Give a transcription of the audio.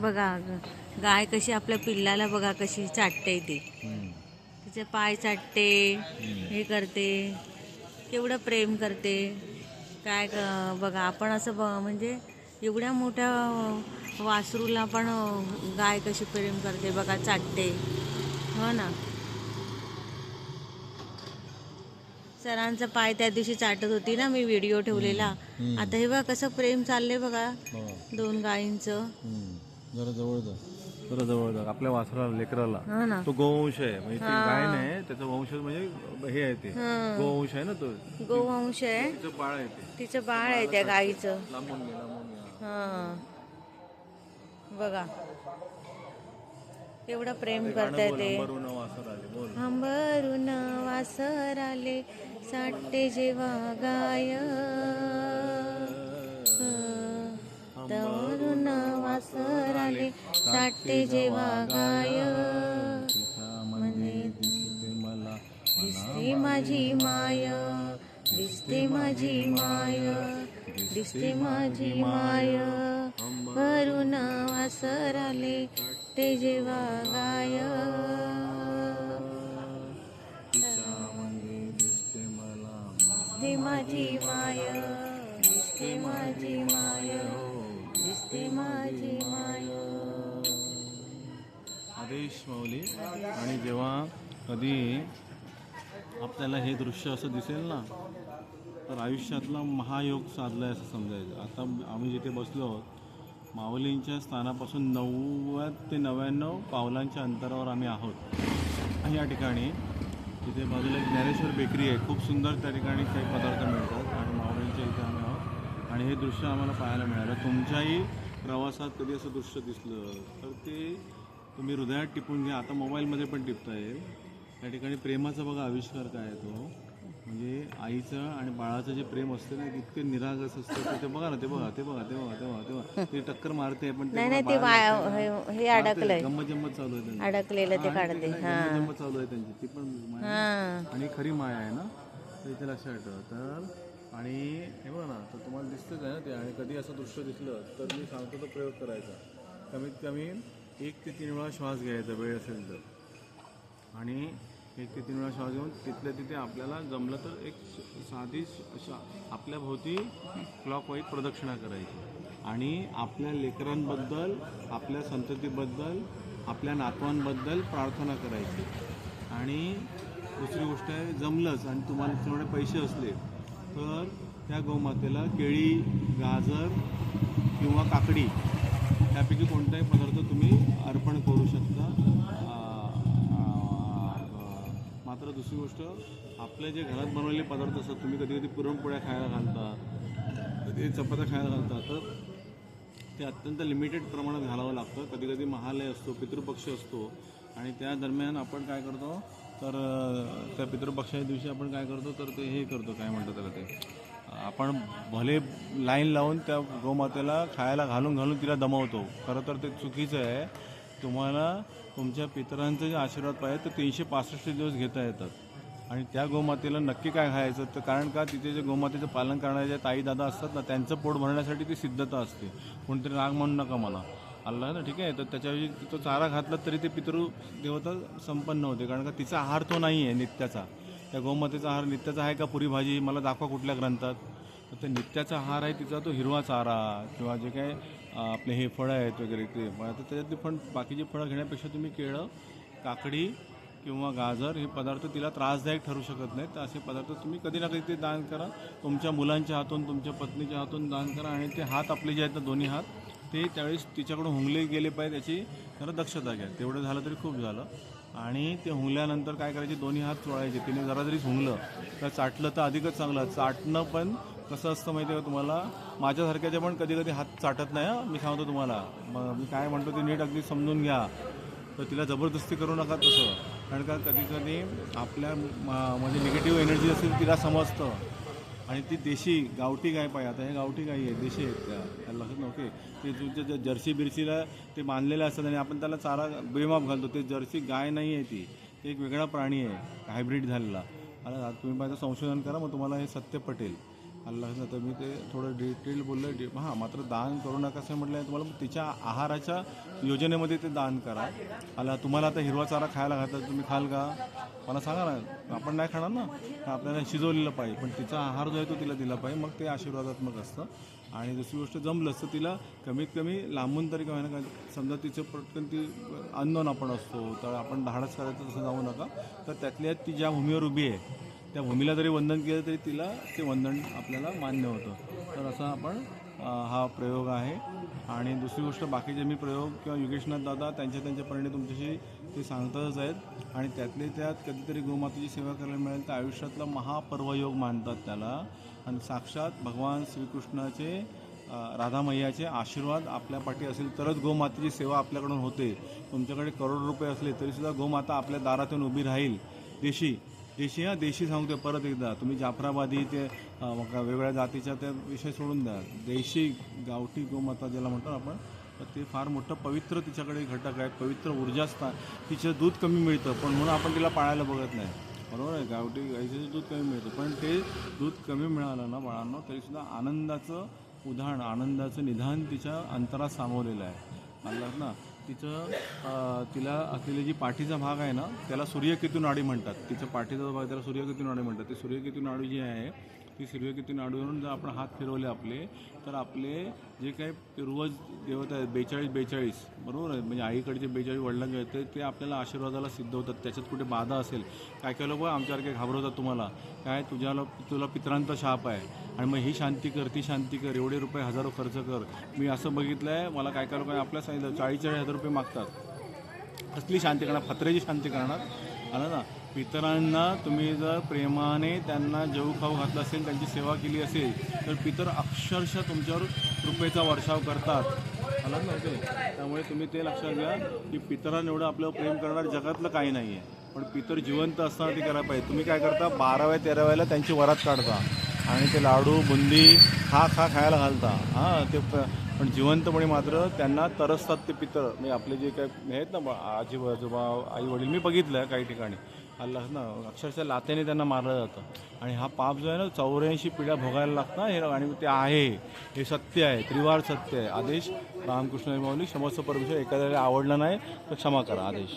बघा गाय कशी आपल्या पिल्लाला बघा कशी चाटते ती. तिचे पाय चाटते हे करते केवढं प्रेम करते. काय क- बघा आपण असं ब म्हणजे एवढ्या मोठ्या वासरूला पण गाय कशी प्रेम करते बघा चाटते. हो ना? सरांचा पाय त्या दिवशी चाटत होती ना मी व्हिडिओ ठेवलेला. आता हे बघा कसं प्रेम चाललंय बघा. दोन गायींचं. जरा जवळ जा. जरा जवळ जा. आपल्या वासराला लेकराला. हो ना. तो गोवंश आहे. म्हणजे ती गाय नाही त्याचा वंश म्हणजे हे आहे ते. हं. गोवंश आहे ना तो. गोवंश आहे. तिचं बाळ आहे ते. तिचं बाळ आहे त्या गाईचं. लांबून घे लांबून घे. हा. बघा. एवढं प्रेम करताय ते. वरून वासर आले बोल. अंबरून वासर आले साठे जेव्हा गाय साठे जेव्हा गाय दिसते मला. दिसते माझी माय. दिसते माझी माय. दिसते माझी माय. वरून वासर आले ते जेव्हा गाय तिच्यामध्ये दिसते मला. दिसते माझी माय. दिसते माझी माय. दिसते माझी माय आदेश माऊली. आणि जेव्हा कधी आपल्याला हे दृश्य असं दिसेल ना तर आयुष्यातला महायोग साधलाय असं समजायचं. आता आम्ही जिथे बसलो आहोत माऊलींच्या स्थानापासून नव्वद ते नव्याण्णव पावलांच्या अंतरावर आम्ही आहोत. या ठिकाणी तिथे बाजूला एक ज्ञानेश्वर बेकरी आहे. खूप सुंदर त्या ठिकाणी काही पदार्थ मिळतात. आणि माऊलींच्या इथे आम्ही आहोत. आणि हे दृश्य आम्हाला पाहायला मिळालं. तुमच्याही प्रवासात कधी असं दृश्य दिसलं? तर ते तुम्ही हृदयात टिपून घ्या. आता मोबाईलमध्ये पण टिपता येईल त्या ठिकाणी प्रेमाचा बघा आविष्कार काय आहे तो. म्हणजे आईचं आणि बाळाचं जे प्रेम असतं ना इतके निरागस असतं. ते- बघा ना ते बघा ते बघा ते बघा ते बघा ते बघा. ते टक्कर मारते पण नाही नाही ते हे- अडकलंय. गंमत जम्मत चालू आहे त्यांची. अडकलेलं ते काढते. गंमत जम्मत चालू आहे त्यांची. ती पण माया हा. आणि खरी माया आहे ना तर इथे लक्षात ठेवा. तर आणि हे बघा ना तर तुम्हाला दिसतंच आहे ना ते. आणि कधी असं दृश्य दिसलं तर मी सांगतो तो प्रयोग करायचा. कमीत कमी एक ते तीन वेळा श्वास घ्यायचा वेळ असेल तर. आणि एक ते तीन वेळा श्वास घेऊन तिथल्या तिथे आपल्याला जमलं तर एक साधी अशा आपल्या भोवती क्लॉक वाईज प्रदक्षिणा करायची. आणि आपल्या लेकरांबद्दल आपल्या संततीबद्दल आपल्या नातवांबद्दल प्रार्थना करायची. आणि दुसरी गोष्ट आहे जमलंच आणि तुम्हाला थोडे पैसे असले तर त्या गोमातेला केळी गाजर किंवा काकडी त्यापैकी कोणताही पदार्थ तुम्ही अर्पण करू शकता. मात्र दुसरी गोष्ट आपले जे घरात बनवलेले पदार्थ असतात तुम्ही कधी कधी पुरणपोळ्या खायला घालता कधी चपात्या खायला घालता तर ते अत्यंत लिमिटेड प्रमाणात घालावं लागतं. कधी कधी महालय असतो पितृपक्ष असतो आणि त्या दरम्यान आपण काय करतो तर त्या पितृपक्षाच्या दिवशी आपण काय करतो तर ते हे करतो काय म्हणतो त्याला ते? आपण भले लाईन लावून त्या गोमातेला खायला घालून घालून तिला दमवतो. खरं तर ते चुकीचं आहे. तुम्हाला तुमच्या पितरांचे जे आशीर्वाद पाहिजे तर तीनशे पासष्ट दिवस घेता येतात. आणि त्या गोमातेला नक्की काय खायचं? तर कारण का तिथे जे गोमातेचं पालन करणारे जे ताई दादा असतात ना त्यांचं पोट भरण्यासाठी ती सिद्धता असते. कोणतरी राग म्हणू नका मला. आला ना ठीक आहे? तर त्याच्याऐवजी तो चारा घातला तरी ते पितृ देवता संपन्न होते. कारण का तिचा आहार तो नाही आहे नित्याचा. त्या गोमातेचा आहार नित्याचा आहे का? पुरी भाजी? मला दाखवा कुठल्या ग्रंथात. तर ते नित्याचा आहार आहे तिचा तो हिरवा चारा किंवा जे काय आपले हे फळं आहेत वगैरे ते. मग आता त्याच्यातली पण बाकीची फळं घेण्यापेक्षा तुम्ही केळं काकडी किंवा गाजर हे पदार्थ तिला त्रासदायक ठरू शकत नाहीत. तर असे पदार्थ तुम्ही कधी ना कधी ते दान करा. तुमच्या मुलांच्या हातून तुमच्या पत्नीच्या हातून दान करा आणि ते हात आपले जे आहेत ना दोन्ही हात ते त्यावेळेस तिच्याकडून हुंगले गेले पाहिजे याची जरा दक्षता घ्या. तेवढं झालं तरी खूप झालं. आणि ते हुंगल्यानंतर काय करायचे दोन्ही हात चोळायचे. तिने जरा जरी हुंगलं तर चाटलं तर अधिकच चांगलं. चाटणं पण कसं असतं माहिती आहे का तुम्हाला? माझ्यासारख्याचे पण कधी कधी हात चाटत नाही मी सांगतो तुम्हाला. मग मी काय म्हणतो ते नीट अगदी समजून घ्या. तर तिला जबरदस्ती करू नका तसं. कारण का कधी कधी आपल्या म- म्हणजे निगेटिव्ह एनर्जी असेल तिला समजतं. आणि ती देशी गावठी गाय पाहिजे. आता हे गावठी गाई आहे देशी आहेत त्या. त्याला लक्षात ओके ते तुमच्या ज्या जर्सी बिर्सीला ते बांधलेलं असतात आणि आपण त्याला चारा बेमाप घालतो. ते जर्सी गाय नाही आहे ती. ते एक वेगळा प्राणी आहे हायब्रिड झालेला. आता तुम्ही माझं संशोधन करा मग तुम्हाला हे सत्य पटेल. अल्लाचं तर मी ते थोडं डिटेल बोललं डि हां मात्र दान करू नका असं म्हटलं तुम्हाला मग तिच्या आहाराच्या योजनेमध्ये ते दान करा. आला तुम्हाला आता हिरवा चारा खायला घातला तुम्ही खाल का? मला सांगा ना आपण नाही खाणार ना? आपल्याला शिजवलेलं पाहिजे पण तिचा आहार जो आहे तो तिला दिला पाहिजे मग ते आशीर्वादात्मक असतं. आणि दुसरी गोष्ट जमलं असतं तिला कमीत कमी लांबून तरी काय ना समजा तिचं पटकन ती अन्नोन आपण असतो तर आपण धाडस करायचं तसं जाऊ नका. तर त्यातल्या ती ज्या भूमीवर उभी आहे त्या भूमीला जरी वंदन केलं तरी तिला ते वंदन आपल्याला मान्य होतं. तर असा आपण हा प्रयोग आहे. आणि दुसरी गोष्ट बाकीचे मी प्रयोग किंवा योगेशनाथ दादा त्यांच्या त्यांच्या परिणे तुमच्याशी ते सांगतातच आहेत. आणि त्यातले त्यात कधीतरी गोमातेची सेवा करायला मिळेल तर आयुष्यातला महापर्वयोग मानतात त्याला. आणि साक्षात भगवान श्रीकृष्णाचे राधामय्याचे आशीर्वाद आपल्या पाठी असेल तरच गोमातेची सेवा आपल्याकडून होते. तुमच्याकडे करोड रुपये असले तरीसुद्धा गोमाता आपल्या दारातून उभी राहील. देशी देशी हा देशी सांगतोय परत एकदा. तुम्ही जाफराबादी ते वेगवेगळ्या जातीच्या त्या विषय सोडून द्या. देशी गावठी गोमाता ज्याला म्हणतो आपण तर ते फार मोठं पवित्र तिच्याकडे घटक आहे. पवित्र ऊर्जा असतात तिचं दूध कमी मिळतं. पण म्हणून आपण तिला पाळायला बघत नाही. बरोबर आहे? गावठी गाईचं दूध कमी मिळतं. पण ते दूध कमी मिळालं ना बाळांना तरीसुद्धा आनंदाचं उदाहरण आनंदाचं निधान तिच्या अंतरात सामावलेलं आहे. म्हणलं ना? तिचं तिला असलेली जी पाठीचा भाग आहे ना त्याला सूर्यकेतू नाडी म्हणतात. तिचं पाठीचा भाग आहे त्याला सूर्यकेतू नाडी म्हणतात. ती सूर्यकेतू नाडी जी आहे ती किती नाडीवरून जर आपण हात फिरवले आपले तर आपले जे काही पूर्वज देवता आहेत बेचाळीस बेचाळीस बरोबर आहे? म्हणजे आईकडचे बेचाळीस वडिलांचे ते ते आपल्याला आशीर्वादाला सिद्ध होतात. त्याच्यात कुठे बाधा असेल काय काय लोक आमच्यासारखे घाबरवतात तुम्हाला? काय तुझ्याला तुला पितरांचा शाप आहे. आणि मग ही शांती कर ती शांती कर एवढे रुपये हजारो खर्च कर. मी असं बघितलं आहे मला काय काय लोकांनी आपल्या सांगितलं चाळीस चाळीस हजार रुपये मागतात. कसली शांती करणार? फत्र्याची शांती करणार? आलं ना? पितरांना तुम्ही जर प्रेमाने त्यांना जेऊ खाऊ घातलं असेल त्यांची सेवा केली असेल तर पितर अक्षरशः तुमच्यावर कृपेचा वर्षाव करतात. आलं ना ते? त्यामुळे तुम्ही ते लक्षात घ्या की पितरांना एवढं आपलं प्रेम करणार जगातलं काही नाही आहे पण पितर जिवंत असताना ते करायला पाहिजे. तुम्ही काय करता? बाराव्या तेराव्याला त्यांची वरात काढता. आणि ते लाडू बुंदी खा खा खायला घालता. हां ते पण जिवंतपणे मात्र त्यांना तरसतात ते पितर. म्हणजे आपले जे काय आहेत ना आजी आजोबा आई वडील मी बघितलं आहे काही ठिकाणी. अल्लाह ना अक्षरशः लातेने त्यांना मारलं जातं. आणि हा पाप जो आहे ना चौऱ्याऐंशी पिढ्या भोगायला लागतं हे आणि ते आहे. हे सत्य आहे त्रिवार सत्य आहे. आदेश रामकृष्ण माऊली क्षमस्व परमेश्वर एखाद्याला आवडला नाही तर क्षमा करा आदेश.